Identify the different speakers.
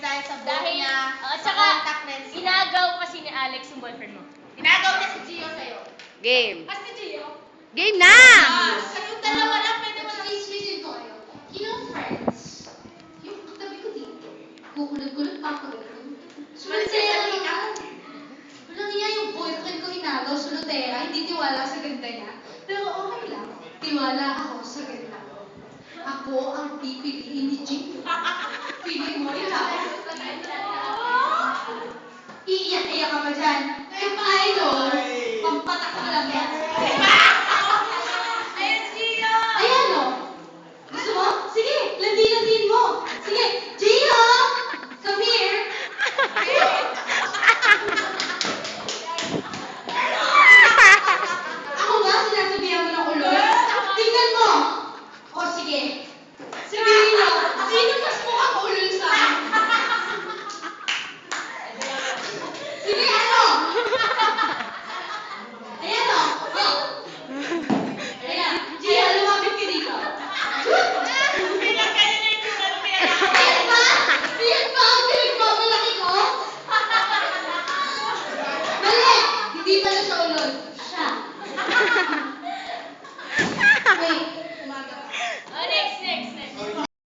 Speaker 1: dahil sa buhok
Speaker 2: Dahil,
Speaker 1: niya,
Speaker 2: uh, at
Speaker 1: sa
Speaker 2: saka,
Speaker 1: contact lens niya.
Speaker 2: kasi ni Alex yung boyfriend mo.
Speaker 1: Inagaw niya si Gio sa'yo.
Speaker 3: Game.
Speaker 1: Mas si Gio?
Speaker 3: Game na!
Speaker 1: Ah, kayong dalawa lang pwede mo
Speaker 4: Excuse ko kayo. You know, friends, yung katabi ko dito, kukulot-kulot pa ako doon. Sulutera naman. Walang iya yung boyfriend ko inagaw, sulutera, eh. hindi tiwala sa ganda niya. Pero okay lang, tiwala ako sa ganda ko. Ako ang pipiliin ni Gio.